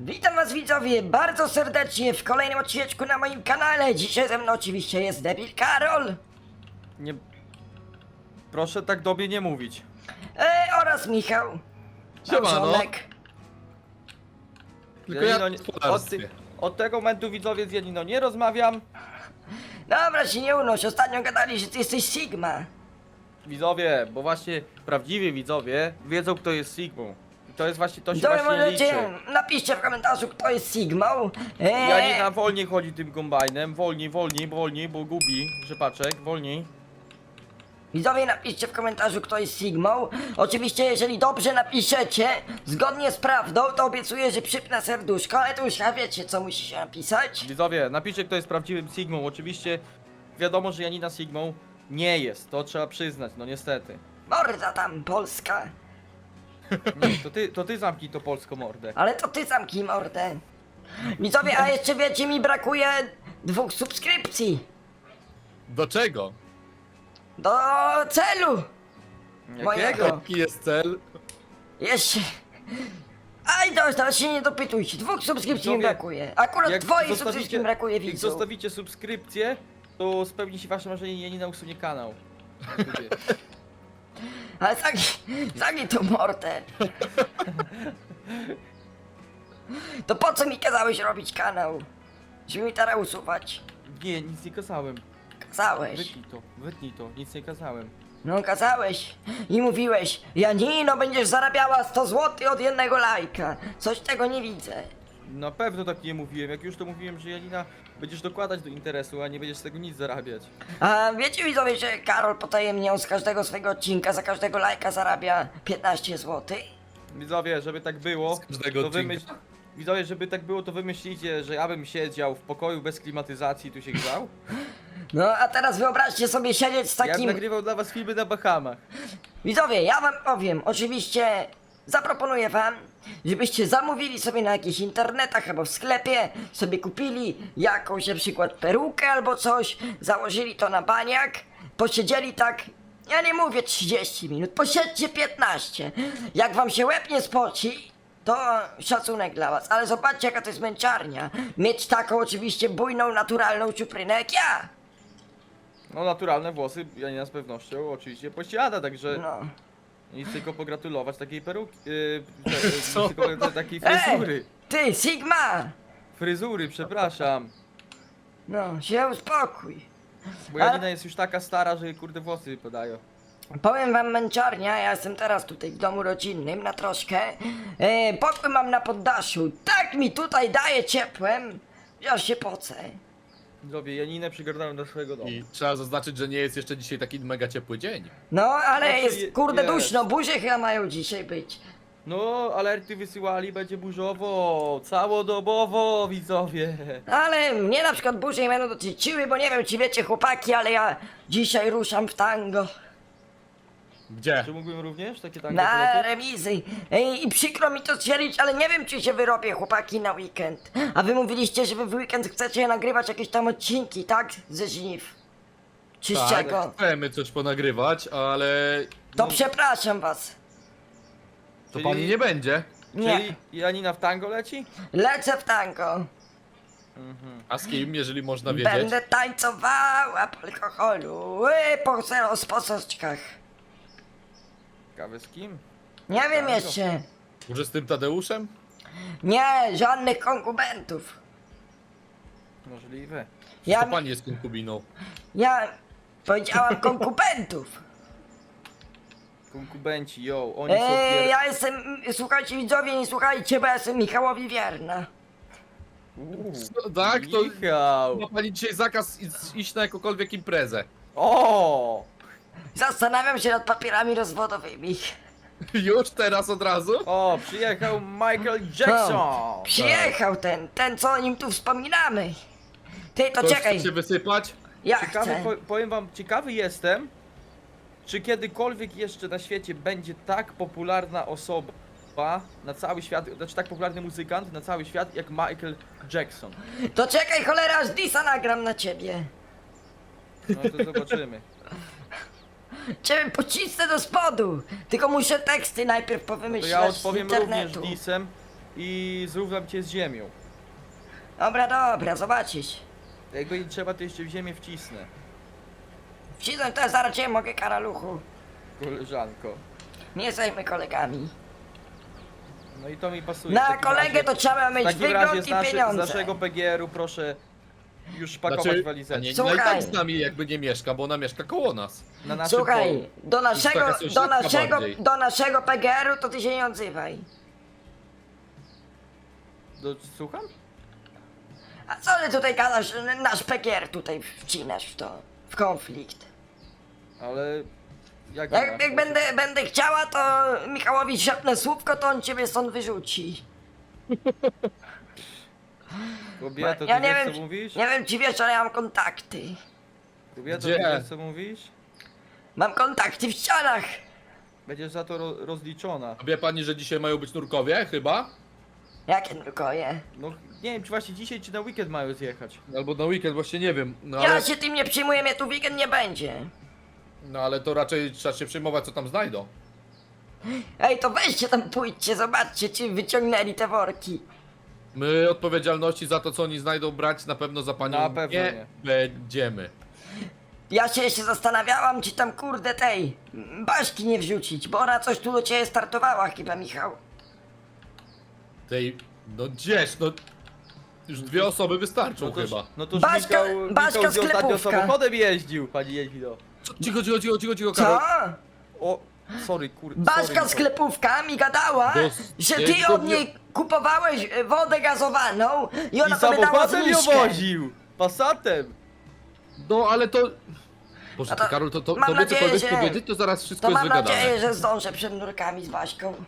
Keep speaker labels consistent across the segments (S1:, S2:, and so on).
S1: Witam was widzowie bardzo serdecznie w kolejnym odcineczku na moim kanale. Dzisiaj ze mną oczywiście jest debil Karol
S2: Nie. Proszę tak do mnie nie mówić.
S1: e, oraz Michał.
S3: Siemano.
S1: Małżonek.
S3: Tylko ja
S2: Janino, nie- od, ty, od tego momentu widzowie z Janino nie rozmawiam.
S1: Dobra, się nie unoś, ostatnio gadali, że ty jesteś Sigma.
S2: Widzowie, bo właśnie prawdziwi widzowie wiedzą kto jest Sigmą. To jest właśnie, to się
S1: Widzowie
S2: właśnie
S1: możecie,
S2: liczy.
S1: napiszcie w komentarzu kto jest Sigmą. E,
S2: Janina wolniej chodzi tym kombajnem, wolniej, wolniej, wolniej, bo gubi rzepaczek, wolniej.
S1: Widzowie napiszcie w komentarzu kto jest Sigmą. Oczywiście jeżeli dobrze napiszecie, zgodnie z prawdą, to obiecuję, że przypnę serduszko, ale to już chyba wiecie co musi się napisać.
S2: Widzowie, napiszcie kto jest prawdziwym Sigmą. Oczywiście wiadomo, że Janina Sigmą nie jest, to trzeba przyznać, no niestety.
S1: Morda tam, Polska.
S2: Nie, to ty, to ty zamknij to polską mordę.
S1: Ale to ty zamknij mordę. Widzowie, a jeszcze wiecie, mi brakuje dwóch subskrypcji.
S3: Do czego?
S1: Do celu. Mojego.
S2: Jakiego?
S3: Jaki jest cel?
S1: Jeszcze... Aj, to teraz się nie dopytujcie. Dwóch subskrypcji mi
S2: Widzowie,
S1: brakuje. Akurat twoich subskrypcji mi brakuje
S2: Jak
S1: widzów.
S2: zostawicie subskrypcję, to spełni się wasze marzenie i Janina usunie kanał.
S1: Ale zamknij, zamknij tą mordę. To po co mi kazałeś robić kanał? Żeby mi teraz usuwać.
S2: Nie, nic nie kazałem.
S1: Kazałeś.
S2: Wytnij to, wytnij to, nic nie kazałem.
S1: No kazałeś i mówiłeś, Janino będziesz zarabiała 100 zł od jednego lajka. Coś tego nie widzę.
S2: Na pewno tak nie mówiłem, jak już to mówiłem, że Janina będziesz dokładać do interesu, a nie będziesz z tego nic zarabiać.
S1: A wiecie widzowie, że Karol potajemnie z każdego swojego odcinka, za każdego lajka zarabia 15 zł?
S2: Widzowie, żeby tak było,
S3: Z każdego
S2: to
S3: odcinka.
S2: wymyśl... Widzowie, żeby tak było, to wymyślicie, że ja bym siedział w pokoju bez klimatyzacji i tu się grzał?
S1: No a teraz wyobraźcie sobie siedzieć z
S2: Ja bym
S1: takim...
S2: nagrywał dla was filmy na Bahamach.
S1: Widzowie, ja wam powiem, oczywiście zaproponuję wam, żebyście zamówili sobie na jakichś internetach albo w sklepie, sobie kupili jakąś na przykład perukę albo coś, założyli to na baniak, posiedzieli tak, ja nie mówię 30 minut, posiedźcie 15. Jak wam się łeb nie spoci, to szacunek dla was, ale zobaczcie jaka to jest męczarnia. Mieć taką oczywiście bujną, naturalną czuprynę jak ja.
S2: No naturalne włosy Janina z pewnością oczywiście posiada, także
S1: No.
S2: Nic tylko pogratulować takiej peruki, yy, te-
S3: Co?
S2: tylko pogratulować takiej
S1: Ej,
S2: fryzury.
S1: ty Sigma!
S2: Fryzury, przepraszam.
S1: No, się uspokój.
S2: Bo
S1: Ale-
S2: Janina jest już taka stara, że jej kurde włosy wypadają.
S1: Powiem wam męczarnia, ja jestem teraz tutaj w domu rodzinnym na troszkę. E, pokój mam na poddaszu. Tak mi tutaj daje ciepłem, że aż się pocę.
S2: Zrobię Janinę przygarnąłem do swojego domu.
S3: I trzeba zaznaczyć, że nie jest jeszcze dzisiaj taki mega ciepły dzień.
S1: No, ale
S2: Znaczy,
S1: jest
S2: je-
S1: kurde
S2: jest.
S1: duszno, burze chyba mają dzisiaj być.
S2: No, alerty wysyłali, będzie burzowo, całodobowo, widzowie.
S1: Ale mnie na przykład burze nie będą dotyczyły, bo nie wiem czy wiecie chłopaki, ale ja dzisiaj ruszam w tango.
S3: Gdzie?
S2: Czy mógłbym również takie tango
S1: Na
S2: polecieć?
S1: remizy. Ej, I przykro mi to stwierdzić, ale nie wiem czy się wyrobię chłopaki na weekend. A wy mówiliście, że wy w weekend chcecie nagrywać jakieś tam odcinki, tak? Ze żniw. Czy z
S3: Tak,
S1: czego?
S3: chcemy coś ponagrywać, ale
S1: To
S2: No.
S1: przepraszam was.
S3: to
S2: Czyli-
S3: pani nie będzie.
S1: Nie.
S2: Czyli Janina w tango leci?
S1: Lecę w tango.
S2: Mhm.
S3: A z kim, jeżeli można wiedzieć?
S1: Będę tańcowała po alkoholu. Ły, po rozposoczkach.
S2: Ciekawe z kim?
S1: Nie wiem
S2: Tango.
S1: jeszcze.
S3: Może z tym Tadeuszem?
S1: Nie, żadnych konkubentów.
S2: Możliwe.
S1: Ja,
S3: To pani jest konkubiną.
S1: ja powiedziałam konkubentów.
S2: Konkubenci, yo, oni są
S1: Ej,
S2: pier...
S1: ja jestem, słuchajcie widzowie, nie słuchajcie, bo ja jestem Michałowi wierna.
S2: Uuu,
S3: No, tak, to
S2: Michał.
S3: ma pani dzisiaj zakaz iść- iść na jakąkolwiek imprezę.
S2: O!
S1: Zastanawiam się nad papierami rozwodowymi.
S3: Już teraz od razu?
S2: O, przyjechał Michael Jackson!
S1: O, przyjechał ten, ten co o nim tu wspominamy. Ty, to
S3: Ktoś
S1: czekaj,
S3: chce się wysypać?
S1: ja
S2: Ciekawy,
S1: chcę.
S2: po, powiem wam, ciekawy jestem, czy kiedykolwiek jeszcze na świecie będzie tak popularna osoba na cały świat, znaczy tak popularny muzykant na cały świat jak Michael Jackson.
S1: To czekaj, cholera, aż Disa nagram na ciebie.
S2: No to zobaczymy.
S1: Ciebie pocisnę do spodu. Tylko muszę teksty najpierw
S2: To
S1: powymyślać
S2: ja
S1: z
S2: odpowiem również
S1: internetu.
S2: disem. i zrównam cię z ziemią.
S1: Dobra, dobra, zobaczysz.
S2: Jak będzie trzeba, to jeszcze w ziemię wcisnę,
S1: Wcisnąć to zaraz cię mogę, karaluchu.
S2: koleżanko.
S1: Nie jesteśmy kolegami.
S2: No i to mi pasuje. w
S1: Na
S2: takim
S1: kolegę
S2: razie-
S1: to trzeba
S2: W
S1: mieć
S2: razie
S1: wygląd
S2: z,
S1: i
S2: naszy, z
S1: pieniądze.
S2: naszego PGR-u proszę już pakować
S3: Znaczy, a
S2: walizeczkę.
S3: nie, no i
S1: Słuchaj.
S3: tak z nami jakby nie mieszka, bo ona mieszka koło nas.
S2: Na naszym
S1: Słuchaj, do naszego,
S3: taka
S1: do naszego,
S3: bardziej.
S1: do naszego PGR-u to ty się nie odzywaj.
S2: Do, słucham?
S1: A co ty tutaj gadasz, nasz PGR tutaj wcinasz w to, w konflikt.
S2: Ale... Jak,
S1: Jak, jak będę, będę chciała, to Michałowi szepnę słówko, to on ciebie stąd wyrzuci.
S2: Kobieto,
S1: ja
S2: ty
S1: nie
S2: wiesz
S1: wiem,
S2: co mówisz?
S1: nie wiem czy wiesz, ale ja mam kontakty.
S2: Kobieto,
S3: Gdzie?
S2: ty wiesz co mówisz?
S1: Mam kontakty w ścianach.
S2: Będziesz za to ro rozliczona.
S3: A wie pani, że dzisiaj mają być nurkowie? Chyba?
S1: Jakie nurkoje?
S2: No nie wiem, czy właśnie dzisiaj, czy na weekend mają zjechać.
S3: Albo na weekend, właśnie nie wiem. No
S1: Ja
S3: ale,
S1: się tym nie przyjmuję, mnie tu weekend nie będzie.
S3: no ale to raczej trzeba się przejmować, co tam znajdą.
S1: Ej, to weźcie tam pójdźcie, zobaczcie, czy wyciągnęli te worki.
S3: My odpowiedzialności za to, co oni znajdą brać, na pewno za panią
S2: Na pewno
S3: nie,
S2: nie.
S3: będziemy.
S1: Ja się jeszcze zastanawiałam, czy tam kurde tej Baśki nie wrzucić, bo ona coś tu do ciebie startowała chyba, Michał.
S3: Tej, no gdzież, no... Już dwie osoby wystarczą
S2: No to,
S3: chyba.
S2: no to
S1: Baśka-
S2: Michał,
S1: Baśka
S2: Michał z ostatnio
S1: sklepówka.
S2: samochodem jeździł, pani Jedwido.
S3: Co? Cicho, cicho, cicho, cicho, cicho,
S1: Co?
S3: Karol.
S2: O, sorry, kur... sorry,
S1: Baśka
S2: Michał.
S1: sklepówka mi gadała,
S3: Dos-
S1: że ty od
S3: nie-
S1: niej kupowałeś e, wodę gazowaną i ona
S2: I
S1: tobie dała
S2: samochodem ją
S1: zniżkę.
S2: woził! Passatem!
S3: No ale to... Boże, ty
S1: to
S3: Karol, to, to,
S1: mam
S3: to by
S1: nadzieję,
S3: cokolwiek
S1: że-
S3: powiedzieć, to zaraz wszystko
S1: To
S3: jest
S1: mam
S3: wygadane.
S1: nadzieję, że zdążę przed nurkami z Baśką.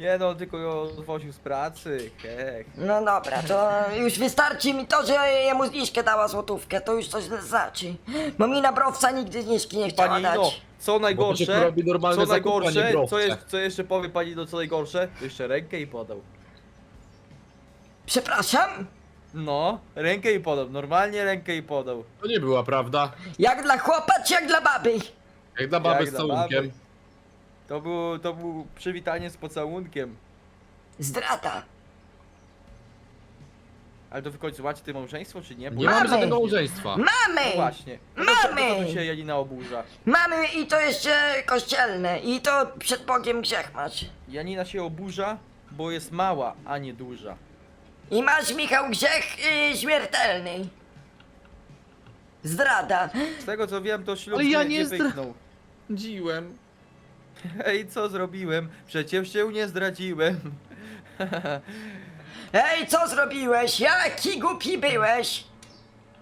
S2: Nie no, tylko ją odwoził z pracy, hech.
S1: No dobra, to już wystarczy mi to, że jemu zniżkę dała złotówkę, to już coś znaczy. Bo mi na browca nigdy zniżki nie chciała
S2: Pani
S1: dać.
S2: no, co najgorsze,
S3: robi normalne
S2: co
S3: zakupy, a nie
S2: najgorsze, co, jest, co jeszcze powie pani no co najgorsze? To Jeszcze rękę jej podał.
S1: Przepraszam?
S2: No, rękę jej podał, normalnie rękę jej podał.
S3: To nie była prawda.
S1: Jak dla chłopa, czy jak dla baby?
S3: Jak dla baby
S2: Jak
S3: z
S2: dla
S3: całunkiem.
S2: To był, to był przywitanie z pocałunkiem.
S1: Zdrada.
S2: Ale to w końcu macie ty małżeństwo, czy nie? Bo
S3: Nie
S1: Mamy.
S3: mamy żadnego małżeństwa.
S2: No
S1: Mamy!
S2: właśnie. No to,
S1: Mamy!
S2: No to tu się Janina oburza.
S1: Mamy i to jeszcze kościelne. I to przed Bogiem grzech masz.
S2: Janina się oburza, bo jest mała, a nie duża.
S1: I masz, Michał, grzech yy, śmiertelny. Zdrada.
S2: Z tego co wiem, to ślub
S3: Ale ja
S2: nie,
S3: nie
S2: nie
S3: zdra-
S2: wyknął.
S3: Dziłem.
S2: Ej, co zrobiłem? Przecież się nie zdradziłem.
S1: Ej, co zrobiłeś? Jaki głupi byłeś?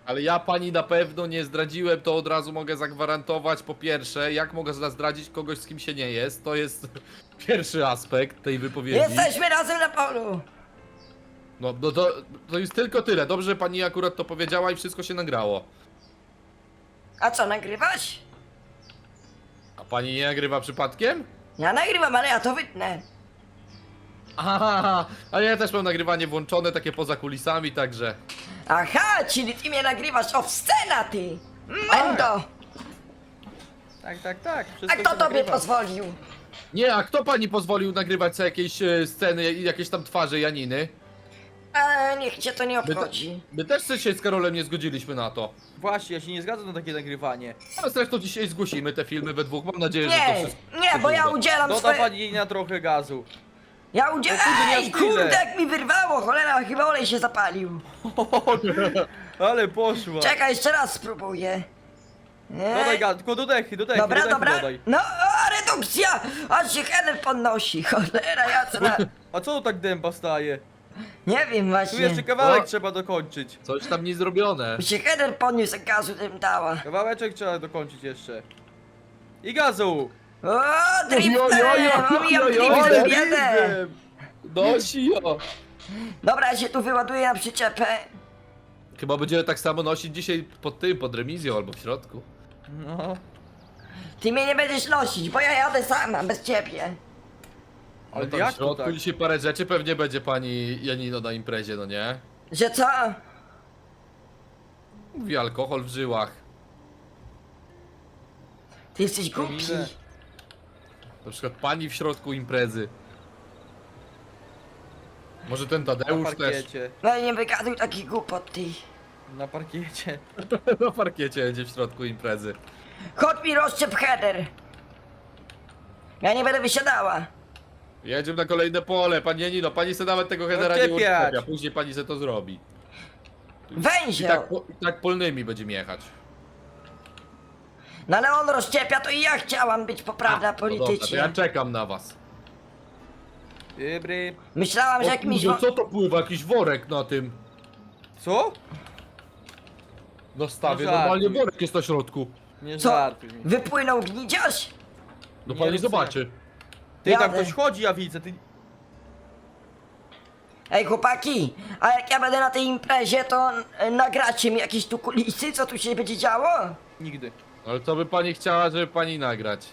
S3: Ale ja pani na pewno nie zdradziłem, to od razu mogę zagwarantować. Po pierwsze, jak mogę zdradzić kogoś, z kim się nie jest? To jest pierwszy aspekt tej wypowiedzi.
S1: Jesteśmy razem na polu.
S3: No, no to, to jest tylko tyle. Dobrze, że pani akurat to powiedziała i wszystko się nagrało.
S1: A co, nagrywasz?
S3: A pani nie nagrywa przypadkiem?
S1: Ja nagrywam, ale ja to wytnę.
S3: Aha, a ja też mam nagrywanie włączone, takie poza kulisami, także.
S1: Aha, czyli ty mnie nagrywasz o scena, ty! Mendo!
S2: Tak, tak, tak.
S1: A
S2: wszystko
S1: kto
S2: się
S1: tobie
S2: nagrywa.
S1: pozwolił?
S3: Nie, a kto pani pozwolił nagrywać sobie jakieś e, sceny i jakieś tam twarze Janiny?
S1: A niech cię to nie obchodzi.
S3: My też się z Karolem nie zgodziliśmy na to.
S2: Właśnie, ja się nie zgadzam na takie nagrywanie.
S3: Ale zresztą dzisiaj zgłosimy te filmy we dwóch. Mam nadzieję, że to
S1: Nie,
S3: wszystko.
S1: nie, bo ja udzielam
S2: Doda
S1: swoje...
S2: pani na trochę gazu.
S1: Ja udzielam...
S2: O kurde, nie
S1: Ej,
S2: aż tyle.
S1: kurde, jak mi wyrwało, cholera, chyba olej się zapalił.
S2: Ale poszła.
S1: Czekaj, jeszcze raz spróbuję.
S2: Dodaj
S1: Ej,
S2: gaz, tylko do dechy, do dechy, do
S1: Dobra,
S2: dechy
S1: dobra.
S2: dodaj.
S1: No, o, redukcja! Aż się header podnosi, cholera jasna.
S2: A co to tak dęba staje?
S1: Nie wiem
S2: Tu
S1: właśnie.
S2: jeszcze kawałek
S3: O.
S2: trzeba dokończyć.
S3: Coś tam nie zrobione.
S1: Mi się header podniósł, jak gazu tym dała.
S2: Kawałeczek trzeba dokończyć jeszcze. I gazu!
S1: O,
S3: oj, oj,
S1: driftem! Omijam driftem!
S3: Nosi o.
S1: Dobra, ja się tu wyładuję na przyczepę.
S3: Chyba będziemy tak samo nosić dzisiaj pod tym, pod remizją albo w środku.
S2: No.
S1: Ty mnie nie będziesz nosić, bo ja jadę sama, bez ciebie.
S2: Ale
S3: no tam
S2: jak
S3: w
S2: to
S3: środku
S2: tak?
S3: dzisiaj parę rzeczy pewnie będzie pani Janino na imprezie, no nie?
S1: Że co?
S3: Mówi alkohol w żyłach.
S1: Ty jesteś głupi.
S3: Na przykład pani w środku imprezy. Może ten
S2: Na
S3: Tadeusz też.
S2: parkiecie.
S1: No i nie wygaduj takich głupot, ty.
S2: Na parkiecie.
S3: Na parkiecie będzie w środku imprezy.
S1: Chodź mi rozczep header. Ja nie będę wysiadała.
S3: Jedziemy na kolejne pole, pani Janino, pani se nawet tego headera nie uczepia, później pani se to zrobi. I
S1: Węziel.
S3: tak, po- i tak polnymi będziemy jechać.
S1: No ale on rozczepia, to i ja chciałam być poprawna
S3: A, no dobra, to
S1: politycznie.
S3: ja czekam na was.
S2: Dobry.
S1: Myślałam, że
S3: O
S1: jakimś...
S3: kurde, co to pływa? Jakiś worek na tym.
S2: Co?
S3: No stawie,
S2: No
S3: normalnie worek jest na środku.
S2: Nie
S1: Co?
S2: żartuj mi.
S1: Wypłynął gnidziarz?
S3: No
S2: Nie
S3: pani
S2: rób
S3: zobaczy.
S2: Ty tam
S1: Jadę.
S2: ktoś chodzi, ja widzę, ty...
S1: Ej chłopaki, a jak ja będę na tej imprezie, to e, nagracie mi jakieś tu kulisy, co tu się będzie działo?
S2: Nigdy.
S3: Ale co by pani chciała, żeby pani nagrać?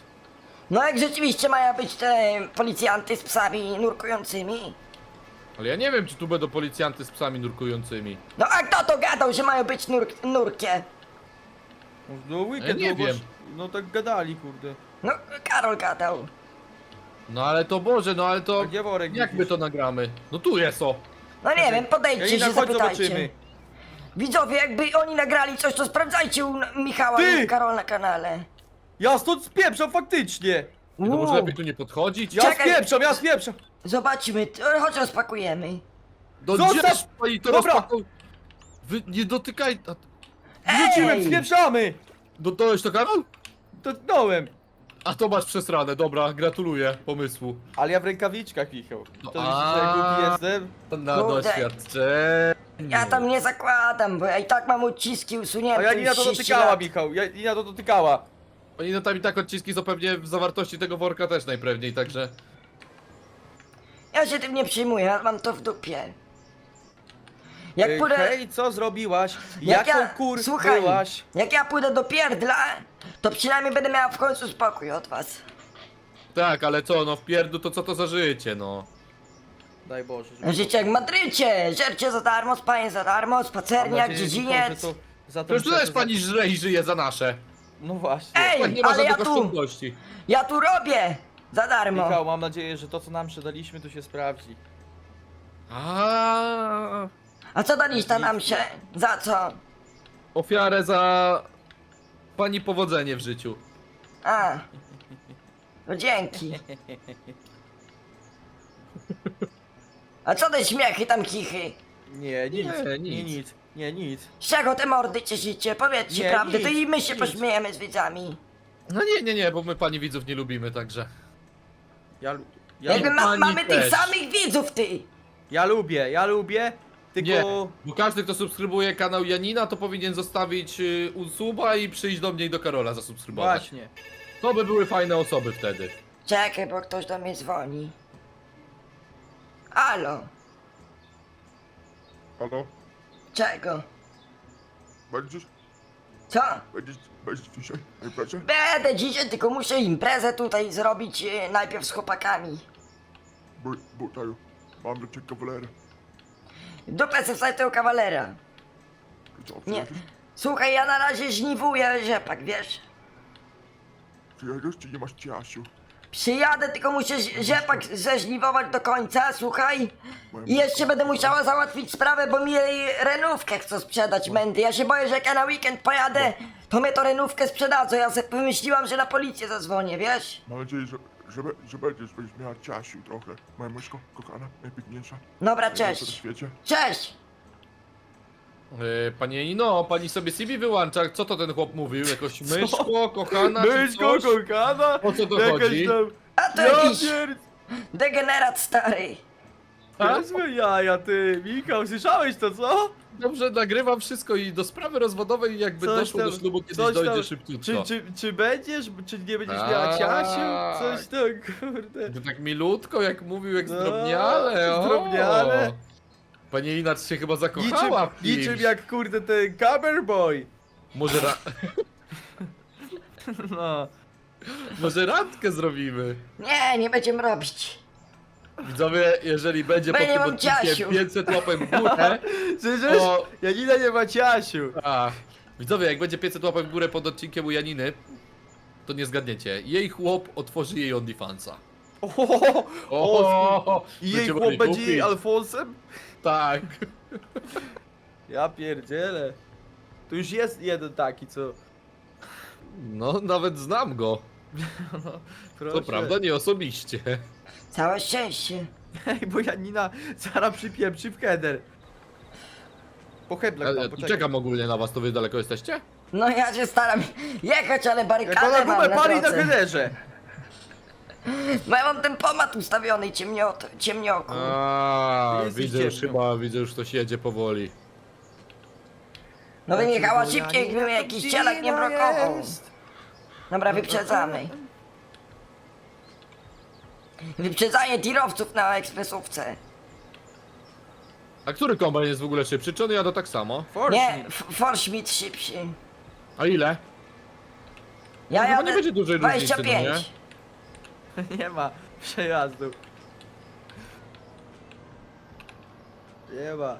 S1: No jak rzeczywiście mają być te policjanty z psami nurkującymi?
S3: Ale ja nie wiem, czy tu będą policjanty z psami nurkującymi.
S1: No a kto to gadał, że mają być nur nurkie?
S2: No, no weekend,
S3: nie wiem.
S2: No tak gadali, kurde.
S1: No Karol gadał.
S3: No ale to Boże, no ale to...
S2: A gdzie worek
S3: Jak my
S2: widzisz?
S3: to nagramy? No tu jest o!
S1: No nie wiem, podejdźcie
S2: Janina,
S1: się,
S2: chodź
S1: zapytajcie.
S2: zobaczymy.
S1: Widzowie, jakby oni nagrali coś, to sprawdzajcie u Michała
S2: Ty!
S1: i Karol na kanale.
S2: Ja stąd spieprzam faktycznie!
S3: No może
S1: Uuu,
S3: lepiej tu nie podchodzić?
S2: Ja
S1: Czekaj.
S2: spieprzam, ja spieprzam!
S1: Zobaczmy, to chodź rozpakujemy.
S3: No
S2: Zostaw!
S3: gdzież pani to
S2: Dobra.
S3: rozpakuj? Wy nie dotykaj... A...
S2: Wróciłem,
S1: Ej!
S2: spieprzamy!
S3: Dotknąłeś to Karol?
S2: Dotknąłem!
S3: A to masz przesrane, dobra, gratuluję pomysłu.
S2: Ale ja w rękawiczkach, Michał.
S3: No,
S2: To widzisz, że jak
S3: a.
S2: głupi jestem?
S3: Na
S1: Kurde.
S3: doświadczenie.
S1: Ja tam nie zakładam, bo ja i tak mam uciski usunięte
S2: A Janina
S1: już
S2: to
S1: 30
S2: dotykała,
S1: lat.
S2: Michał. Janina to dotykała.
S3: Oni no tam i tak odciski są pewnie w zawartości tego worka też najpewniej, także...
S1: Ja się tym nie przejmuję, ja mam to w dupie. Jak
S2: Ej,
S1: pójdę...
S2: Hej, co zrobiłaś?
S1: jak
S2: Jaką
S1: ja,
S2: kur
S1: słuchaj,
S2: byłaś?
S1: jak ja pójdę do pierdla, to przynajmniej będę miała w końcu spokój od was.
S3: Tak, ale co, no w pierdu to co to za życie, no.
S2: Daj Boże. żeby-
S1: Życie jak w Madrycie, żercie za darmo, spanie za darmo,
S2: Mam nadzieję,
S1: dziedziniec.
S2: że to za to
S3: Przecież tu też
S2: to
S3: pani żre i żyje za nasze.
S2: No właśnie.
S1: Ej!
S3: Tak nie ma
S1: ale ja
S3: żadnych
S1: tu-
S3: oszczędności.
S1: Ja tu robię! Za darmo.
S2: Michał, mam nadzieję, że to co nam przedaliśmy to się sprawdzi.
S3: A
S1: A co daliście nam się? Za co?
S3: Ofiarę za... Pani powodzenie w życiu.
S1: A. No dzięki. A co te śmiechy tam chichy?
S2: Nie, nic.
S3: Nie,
S2: Nie,
S3: nic.
S2: nic. Nie, nic.
S1: Z czego te mordy cieszycie? Powiedzcie
S2: Nie,
S1: prawdę, to
S2: nic,
S1: i my się
S2: nic.
S1: pośmiejemy z widzami.
S3: No nie, nie, nie, bo my pani widzów nie lubimy, także...
S2: Ja, lu- ja,
S1: Jakby ma,
S3: pani
S1: mamy tych
S3: też.
S1: samych widzów, ty!
S2: ja lubię, ja lubię. Tylko...
S3: Nie, bo każdy kto subskrybuje kanał Janina to powinien zostawić y, suba i przyjść do mnie i do Karola zasubskrybować.
S2: Właśnie.
S3: To by były fajne osoby wtedy.
S1: Czekaj, bo ktoś do mnie dzwoni. Alo,
S4: Halo?
S1: czego?
S4: Będziesz?
S1: Co?
S4: Będziesz, będziesz dzisiaj na imprezie?
S1: Będę dzisiaj, tylko muszę imprezę tutaj zrobić e, najpierw z chłopakami.
S4: Bo, bo tak, mam do ciebie kawalerę.
S1: Dupę wstać tego kawalera. Nie. Słuchaj, ja na razie żniwuję rzepak, wiesz?
S4: Przyjedziesz czy nie masz ciasiu?
S1: Przyjadę, tylko muszę ż- rzepak zeżniwować do końca, słuchaj. I jeszcze będę musiała załatwić sprawę, bo mi jej renówkę chcą sprzedać mędy. Ja się boję, że jak ja na weekend pojadę, to mnie to renówkę sprzedadzą. Ja sobie wymyśliłam, że na policję zadzwonię, wiesz?
S4: Mam nadzieję, że, że, be- że będziesz, będziesz miała ciasiu trochę. Moja myszko, kochana, najpiękniejsza.
S1: Dobra, cześć.
S4: na świecie.
S1: Cześć!
S3: Yy, panie pani sobie CV wyłącza. Co to ten chłop mówił? Jakoś myszko, kochana czy
S2: Myszko,
S3: coś?
S2: kochana!
S3: O co to
S2: Jakaś
S3: chodzi?
S2: Tam...
S1: A to
S2: Ja
S1: jakiś
S2: pierd...
S1: degenerat stary.
S3: A?
S2: Niezłe jaja, ty! Michał, słyszałeś to, co?
S3: Dobrze, nagrywam wszystko i do sprawy rozwodowej jakby
S2: Coś
S3: doszło
S2: tam-
S3: do ślubu, kiedyś
S2: coś
S3: dojdzie
S2: Czy,
S3: szybciutko.
S2: czy, czy będziesz, czy nie będziesz miała
S3: Tak.
S2: ciasiu? Coś tam, kurde.
S3: To tak milutko, jak mówił, jak
S2: No,
S3: zdrobniale. o.
S2: zdrobniale.
S3: Pani Inac się chyba
S2: Niczym,
S3: zakochała w kimś.
S2: niczym jak kurde ten Coverboy.
S3: Może, ra...
S2: No.
S3: Może randkę zrobimy.
S1: Nie, nie będziemy robić.
S3: Widzowie, jeżeli będzie
S1: Bo nie
S3: tym
S1: mam
S3: odcinkiem
S1: ciasiu.
S3: 500 łapek w górę,
S2: Słyszysz?
S3: to...
S2: Janina nie ma ciasiu.
S3: A, widzowie, jak będzie 500 łapek w górę pod odcinkiem u Janiny, to nie zgadniecie. Jej chłop otworzy jej OnlyFansa.
S2: O,
S3: O,
S2: I jej
S3: będziemy
S2: chłop
S3: mogli
S2: będzie jej
S3: kupić.
S2: Alfonsem?
S3: Tak.
S2: Ja pierdzielę. Tu już jest jeden taki, co...
S3: No, nawet znam go.
S2: Proszę.
S3: Co prawda nie osobiście.
S1: Całe szczęście.
S2: Ej, bo Janina zaraz przypieprzy w header. Po heblach tam,
S3: tu
S2: poczekaj.
S3: czekam ogólnie na was, to wy daleko jesteście?
S1: No ja się staram jechać, ale
S2: Jak
S1: barykadę
S2: ona
S1: mam
S2: gumę
S1: na
S2: pali na
S1: drodze.
S2: headerze.
S1: Bo ja mam ten pomad ustawiony ciemniot, ciemnioku.
S3: A,
S2: Jest
S3: widzę już
S2: ciemno.
S3: chyba, widzę już ktoś jedzie powoli.
S1: No bym jechała szybciej,
S2: Janina
S1: gdyby
S2: to
S1: jakiś cielak nie blokował. Dobra, wyprzedzamy. Wyprzedzanie tirowców na ekspresówce.
S3: A który kombajn jest w ogóle szybszy? Czy on jadą tak samo?
S2: Force
S1: Nie,
S2: me.
S1: F- Forschmidt szybszy.
S3: A ile?
S1: Ja
S3: No chyba nie będzie dużej różnicy, no
S1: 25.
S3: nie?
S2: Nie ma przejazdu. Nie ma.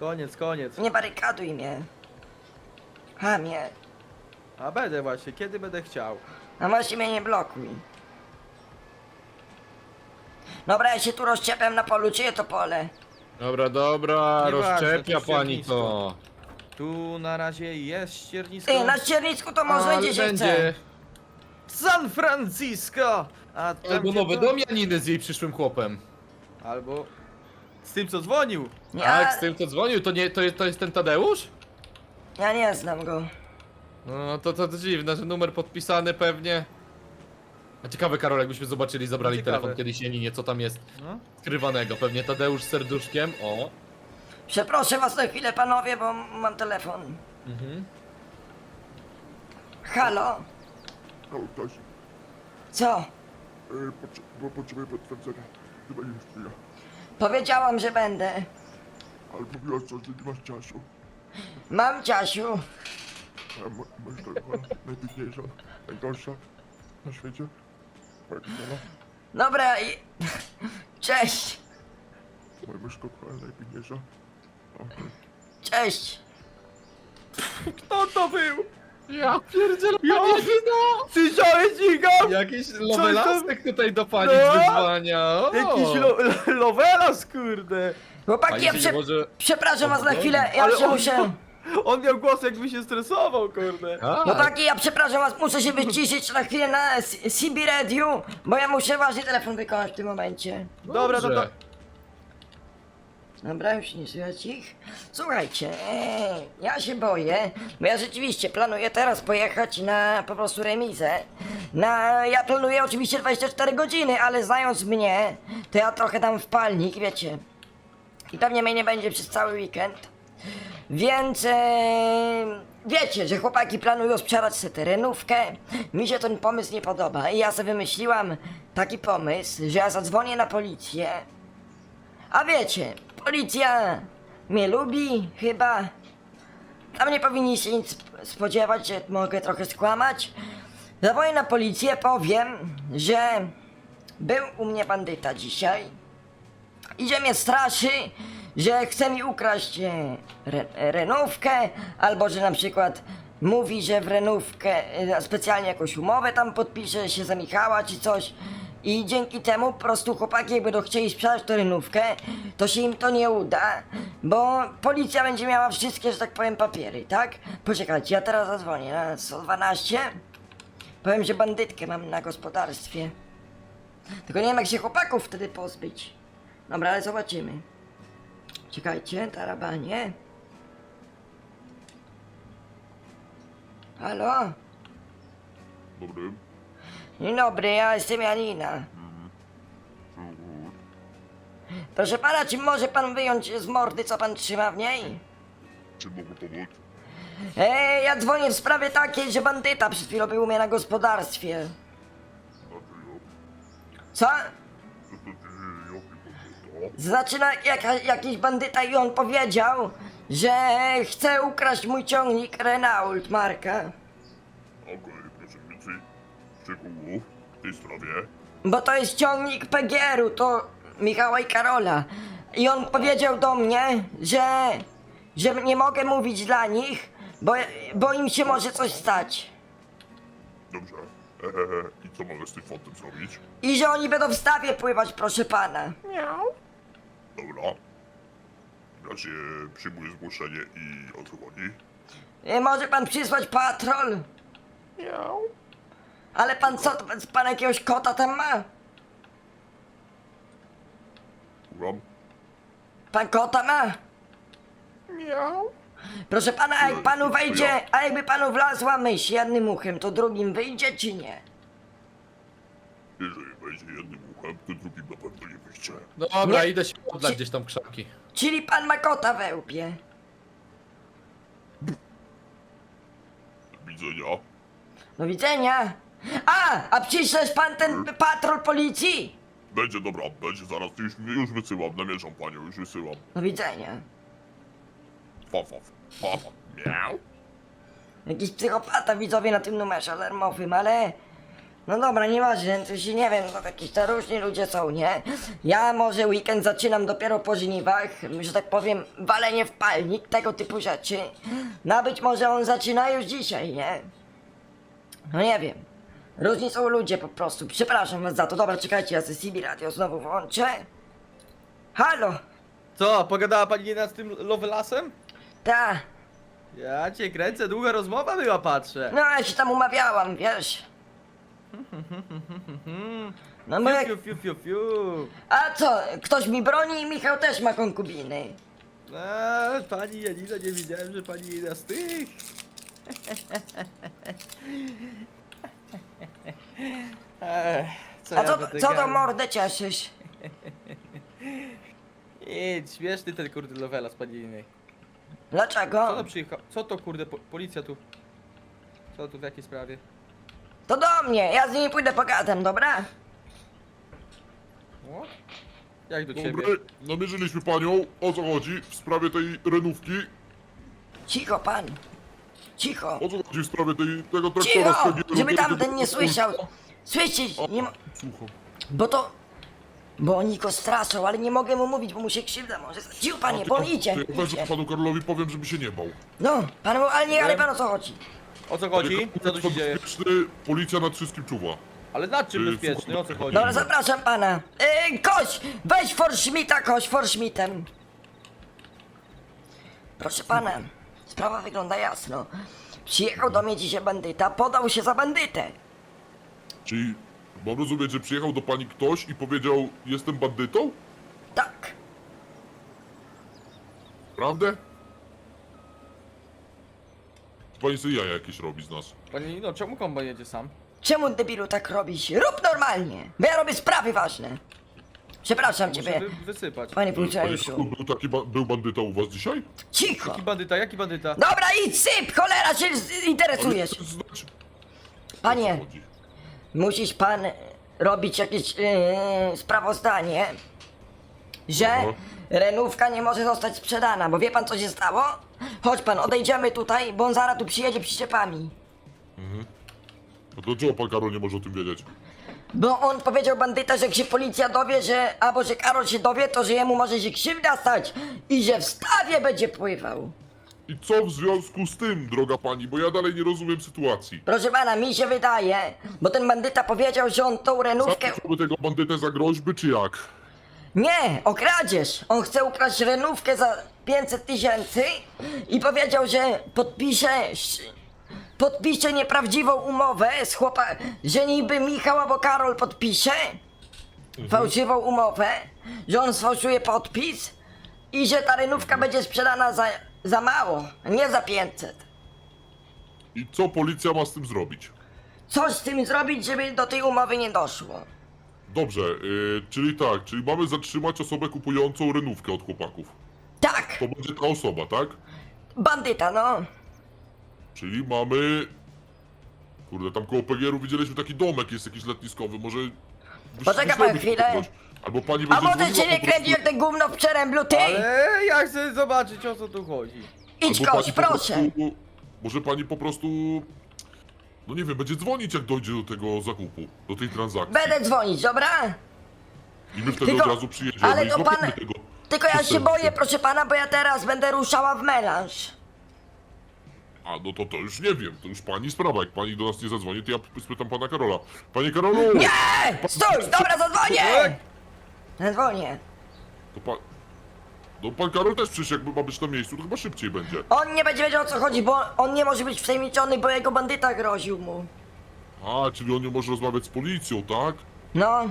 S2: Koniec, koniec.
S1: Nie barykaduj mnie. Hamie.
S2: A będę właśnie, kiedy będę chciał.
S1: A właśnie mnie nie blokuj. Dobra, ja się tu rozczepiam na polu, czyje to pole?
S3: Dobra, dobra,
S2: Nieważne,
S3: rozczepia
S2: to
S3: pani to.
S2: Tu na razie jest ściernisko.
S1: Ty, na ściernisku to można
S3: Ale
S1: gdzie się chce.
S3: będzie.
S2: San Francisco! A tam
S3: Albo
S2: gdzie
S3: nowy
S2: to-
S3: dom Janiny z jej przyszłym chłopem.
S2: Albo z tym co dzwonił.
S1: Ja,
S3: Tak, z tym co dzwonił, to nie, to, jest- to jest ten Tadeusz?
S1: ja nie znam go.
S3: No to, to, to dziwne, że numer podpisany pewnie. A ciekawe Karol, jakbyśmy zobaczyli, zabrali
S2: Ciekawe.
S3: telefon kiedyś Janinie, co tam jest
S2: No.
S3: skrywanego. Pewnie Tadeusz z serduszkiem, o.
S1: Przeproszę was na chwilę, panowie, bo mam telefon.
S3: Mhm.
S1: Halo?
S4: No, ktoś,
S1: Co?
S4: e, potrze- bo potrzebuję potwierdzenia. Chyba nie jest chwila.
S1: Powiedziałam, że będę.
S4: Ale mówiłaś coś, że nie masz czasu.
S1: Mam Ciasiu.
S4: A mo- masz telefon najpiękniejsza, najgorsza na świecie. Kochana,
S1: Dobra i... Cześć.
S4: myszko kochana, najpiękniejsza. Okej.
S1: Cześć.
S2: Kto to był?
S3: Ja pierdzielę,
S2: Ja-
S3: Janino!
S2: Słyszałeś Igor?
S3: Jakiś
S2: to-
S3: lovelastek tutaj do pani
S2: No.
S3: wyzwania. o!
S2: Jakiś lo lovelas, kurde.
S1: Chłopaki,
S3: Pani
S1: ja
S3: się
S1: prze...
S3: może...
S1: przepraszam was na chwilę, ja
S2: Ale
S1: się
S2: on-
S1: muszę...
S2: On miał głos jakby się stresował, kurde.
S3: A,
S1: Chłopaki, ja przepraszam was, muszę się wyciszyć na chwilę na S- CB Radio, bo ja muszę ważny telefon wykonać w tym momencie.
S2: Dobra, no to...
S3: dobrze.
S1: Dobra, już nie słychać ich. Słuchajcie, ja się boję, bo ja rzeczywiście planuję teraz pojechać na po prostu remizę. Na, ja planuję oczywiście 24 godziny, ale znając mnie, to ja trochę dam w palnik, wiecie. I pewnie mnie nie będzie przez cały weekend. Więc e, wiecie, że chłopaki planują sprzedać sobie terenówkę. Mi się ten pomysł nie podoba i ja sobie wymyśliłam taki pomysł, że ja zadzwonię na policję. A wiecie, policja mnie lubi chyba. Tam nie powinni się nic spodziewać, że mogę trochę skłamać. Zadzwonię na policję, powiem, że był u mnie bandyta dzisiaj. Idzie mnie straszy, że chce mi ukraść e, re, renówkę, albo że na przykład mówi, że w renówkę e, specjalnie jakąś umowę tam podpisze się za Michała czy coś. I dzięki temu po prostu chłopaki jak będą chcieli sprzedać tę renówkę, to się im to nie uda, bo policja będzie miała wszystkie, że tak powiem, papiery, tak? Poczekajcie, ja teraz zadzwonię na 112. Powiem, że bandytkę mam na gospodarstwie. Tylko nie wiem jak się chłopaków wtedy pozbyć. Dobra, ale zobaczymy. Czekajcie, tarabanie. Halo?
S4: Dobry.
S1: Dzień dobry, ja jestem Janina. Proszę pana, czy może pan wyjąć z mordy, co pan trzyma w niej?
S4: Czy mogę pomóc?
S1: Ej, ja dzwonię w sprawie takiej, że bandyta przed chwilą był u mnie na gospodarstwie.
S4: A ty jo?
S1: Co? Znaczy, no, jaka, jakiś bandyta i on powiedział, że chce ukraść mój ciągnik Renault marka.
S4: Okej, proszę więcej szczegółów w tej sprawie.
S1: Bo to jest ciągnik PGR-u, to Michała i Karola. I on powiedział do mnie, że, że nie mogę mówić dla nich, bo, bo im się może coś stać.
S4: Dobrze. Hehehe. I co mamy z tym fontem zrobić?
S1: I że oni będą w stawie pływać, proszę pana.
S4: Dobra. W razie przyjmuję zgłoszenie i o co chodzi?
S1: E, Może pan przysłać patrol? Ale pan co, pan jakiegoś kota tam ma?
S4: Słucham?
S1: Pan kota ma? Proszę pana, a jak panu wejdzie, a jakby panu wlazła myśl jednym uchem, to drugim wyjdzie czy nie?
S4: Jeżeli wejdzie jednym uchem, to drugim nie wyjdzie.
S3: Dobra,
S1: Nie.
S3: idę się oddać gdzieś tam krzaki.
S1: Czyli pan ma kota we łbie.
S4: Do widzenia.
S1: Do widzenia. A, a przyślesz pan ten patrol policji?
S4: Będzie dobra, będzie zaraz. Już, już wysyłam, namierzam panią, już wysyłam.
S1: Do widzenia.
S4: Fa, fa, fa, fa. Miau.
S1: Jakiś psychopata widzowie na tym numerze alarmowym, ale... No dobra, nieważne, to się nie wiem, no jakieś to różni ludzie są, nie? Ja może weekend zaczynam dopiero po żniwach, że tak powiem, walenie w palnik, tego typu rzeczy. No być może on zaczyna już dzisiaj, nie? No nie wiem. Różni są ludzie po prostu, przepraszam was za to. Dobra, czekajcie, ja ze CB Radio znowu włączę. Halo,
S2: Co, pogadała pani nie z tym Lovelasem?
S1: ta,
S2: Ja cię kręcę, długa rozmowa była, patrzę.
S1: no ja się tam umawiałam, wiesz? No bo jak...
S2: Fiu, fiu, fiu, fiu.
S1: A co, ktoś mi broni i Michał też ma konkubiny.
S2: A, pani Janina, nie widziałem, że pani jedna z tych. Ech, co
S1: A
S2: ja
S1: co,
S2: będę
S1: co do
S2: gadał?
S1: mordę cieszysz?
S2: Idź, śmieszny ten kurde Lovelas, pani Janiny. Co
S1: Dlaczego?
S2: to przyjechał? Co to kurde, po, policja tu? Co tu, w jakiej sprawie?
S1: To do mnie, ja z nimi pójdę pogadam, dobra?
S2: O? Jak do ciebie?
S4: Dobry, namierzyliśmy panią. O co chodzi w sprawie tej renówki?
S1: Cicho pan. Cicho.
S4: O co chodzi w sprawie tej, tego traktora
S1: Cicho!
S4: PGR-u,
S1: Żeby tamten nie słyszał. Słyszysz? Nie mo-
S4: Słucham.
S1: Bo to... Bo oni go straszą, ale nie mogę mu mówić, bo mu się krzywda może stać. Cicho panie, bo on idzie.
S4: Ja
S1: idzie.
S4: panu Karolowi powiem, żeby się nie bał.
S1: No, pan, ale nie, ale pan o co chodzi?
S2: O co chodzi? Co tu się dzieje?
S4: Bezpieczny, policja nad wszystkim czuwa.
S2: Ale nad czym
S4: Yy,
S2: bezpieczny? O co chodzi?
S1: Dobra, zapraszam pana. Yy, koś, weź Forschmita, koś Forschmitem. Proszę pana, sprawa wygląda jasno. Przyjechał do mnie dzisiaj bandyta, podał się za bandytę.
S4: Czyli mam rozumieć, że przyjechał do pani ktoś i powiedział, jestem bandytą?
S1: Tak.
S4: Prawdę? Pani sobie jaja jakieś robi z nas.
S2: Pani Janino, czemu kombo jedzie sam?
S1: Czemu debilu tak robisz? Rób normalnie, bo ja robię sprawy ważne. Przepraszam
S2: Muszę
S1: ciebie,
S2: wy, wysypać.
S1: panie
S4: Panie był taki ba- był bandyta u was dzisiaj?
S1: Cicho.
S2: Jaki bandyta, jaki bandyta?
S1: Dobra, idź syp, cholera się z- interesujesz.
S4: Ale o
S1: Panie,
S4: chodzi.
S1: musisz pan robić jakieś yy, sprawozdanie, że
S4: Aha.
S1: renówka nie może zostać sprzedana, bo wie pan co się stało? Chodź pan, odejdziemy tutaj, bo on zaraz tu przyjedzie przyczepami.
S4: No to czego pan Karol nie może o tym wiedzieć?
S1: Bo on powiedział bandyta, że jak się policja dowie, że albo że Karol się dowie, to że jemu może się krzywda stać i że w stawie będzie pływał.
S4: I co w związku z tym, droga pani, bo ja dalej nie rozumiem sytuacji.
S1: Proszę pana, mi się wydaje, bo ten bandyta powiedział, że on tą renówkę...
S4: Zapisamy tego bandytę za groźby, czy jak?
S1: Nie, o kradzież! On chce ukraść renówkę za 500 tysięcy i powiedział, że podpisze... Podpisze nieprawdziwą umowę z chłopa... Że niby Michał albo Karol podpisze fałszywą umowę, że on sfałszuje podpis i że ta renówka będzie sprzedana za, za mało, nie za 500.
S4: I co policja ma z tym zrobić?
S1: Coś z tym zrobić, żeby do tej umowy nie doszło.
S4: Dobrze, yy, czyli tak, czyli mamy zatrzymać osobę kupującą renówkę od chłopaków.
S1: Tak,
S4: To będzie ta osoba, tak?
S1: bandyta, no.
S4: Czyli mamy... Kurde, tam koło PGR-u widzieliśmy taki domek, jest jakiś letniskowy, może...
S1: Poczekaj pan
S4: się
S1: chwilę.
S4: kogoś. Albo pani
S1: A
S4: będzie
S1: może
S4: dzwoniła
S1: cię nie
S4: po prostu-
S1: kręci jak ten gówno w przeręblu, ty?
S2: Ale ja chcę zobaczyć o co tu chodzi.
S1: Idź
S4: Albo
S1: koś,
S4: pani po
S1: proszę.
S4: prostu- Może pani po prostu... No nie wiem, będzie dzwonić jak dojdzie do tego zakupu, do tej transakcji.
S1: Będę dzwonić, dobra?
S4: I my wtedy
S1: Tylko-
S4: od razu przyjedziemy
S1: ale
S4: i
S1: to
S4: złapiemy
S1: pan-
S4: tego.
S1: Tylko ja się boję, proszę pana, bo ja teraz będę ruszała w melanż.
S4: A no to to już nie wiem, to już pani sprawa. Jak pani do nas nie zadzwoni, to ja spytam pana Karola. Panie Karolu!
S1: Nie! Stój! Dobra, zadzwonię! Zadzwonię.
S4: To pan... No pan Karol też przecież jakby ma być na miejscu, to chyba szybciej będzie.
S1: On nie będzie wiedział o co chodzi, bo on nie może być wtajemniczony, bo jego bandyta groził mu.
S4: A, czyli on nie może rozmawiać z policją, tak?
S1: No,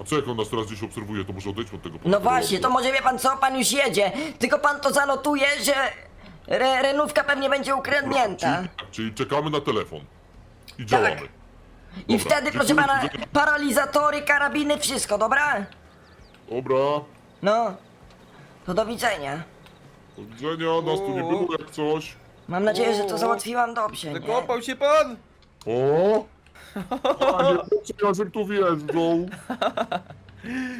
S4: A co jak on nas teraz gdzieś obserwuje, to może odejdźmy od tego
S1: no właśnie, to może wie pan co, pan już jedzie. Tylko pan to zanotuje, że re renówka pewnie będzie ukradnięta.
S4: Czyli, czyli czekamy na telefon. I działamy.
S1: I
S4: Dobra,
S1: wtedy, proszę
S4: dziękuję,
S1: pana, paralizatory, karabiny, wszystko, dobra?
S4: Dobra,
S1: No, to do widzenia.
S4: do widzenia, nas tu nie było jak coś.
S1: Mam nadzieję, że to załatwiłam dobrze, nie?
S2: Zakopał się pan?
S4: O! Panie, co ja żem tu wjeżdżą?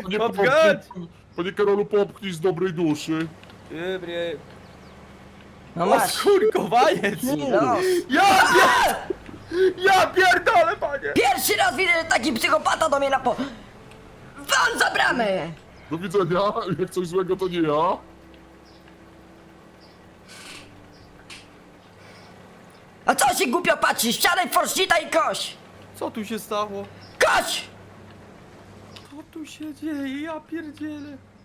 S4: Panie,
S2: Popchać!
S4: popchnij- Panie Karolu, popchnij z dobrej duszy.
S2: Dobry.
S1: No
S2: O,
S1: masz.
S2: skurkowaniec!
S1: No.
S2: Ja pier... Ja pierdolę, panie!
S1: Pierwszy raz widzę, że taki psychopata do mnie na po... Wam za bramę!
S4: Do widzenia, jak coś złego to nie ja.
S1: A co się głupio patrzysz? Siadaj, forszcita i koś!
S2: Co tu się stało?
S1: Koś!
S2: Co tu się dzieje? Ja pierdzielę.